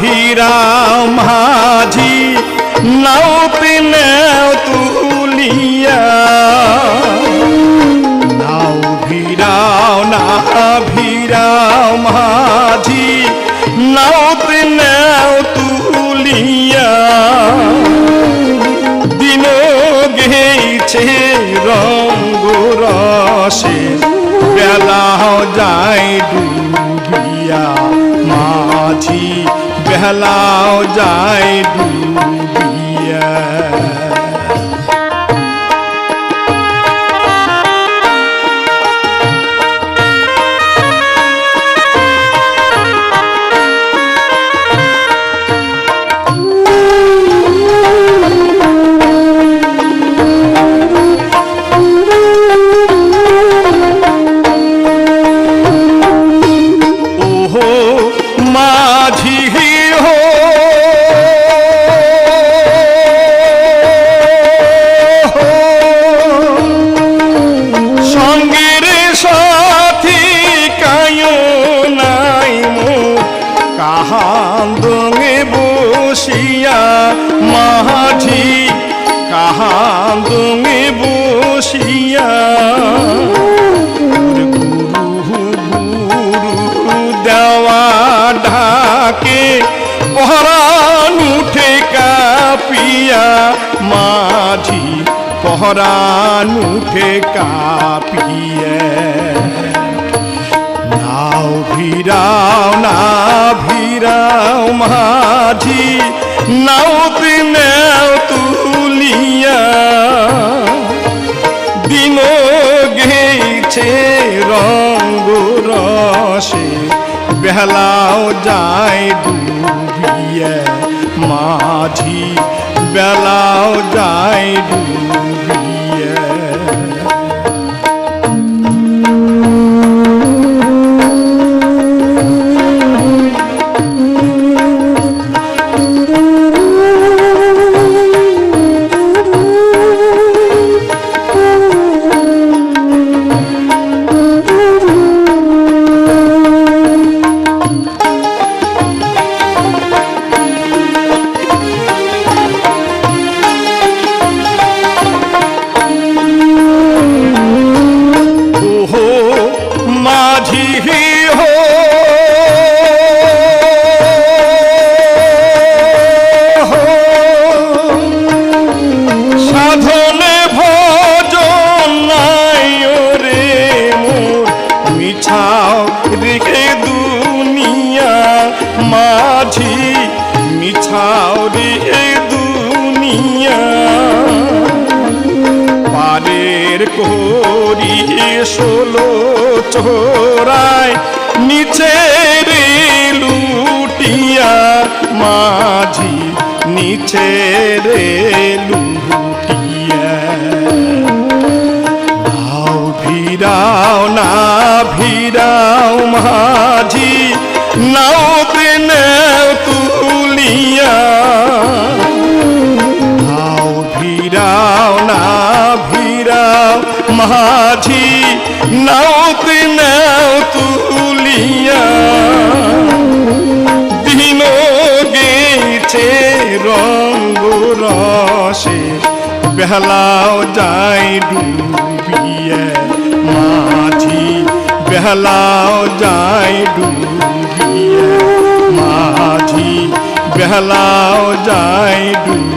ভিরাও মাঝি, নাও তুলিয়া। নাও ভিরাও না, ভিরাও মাঝি, নাও তুলিয়া। দিন গেছে রঙ্গ রসে, বেলাও যায় মাঝি বেলাও যায় ডুবিয়া মাঝি হো। সঙ্গের সাথী কায়ো নাই মো। কাহান্দে বসিয়া মাঝি কাহান্দে বসিয়া মাঝি পহরান উঠে কাপিয়া। নাও ভিরাও না ভিরাও মাঝি, নাও নাও তুলিয়া। দিন গেছে রঙ্গ রসে বেলাও যায় ডুবিয়ে মিছাও রে দুনিয়া। পারের করি ষোলো চোরায় নিচে রে লুটিয়া, মাঝি নিচে রে লুটিয়া। ভিড়াও না, ভিড়াও মাঝি ভিড়াও না ভিড়াও মাঝি নাওতে নাও তুলিয়া। দিন গেছে রঙ্গ রসে, বেহলাও যায় ডুবিয়ে। মাঝি, বেহলাও যায় ডুবিয়ে। মাঝি, বেহলাও যায় ডুবিয়ে।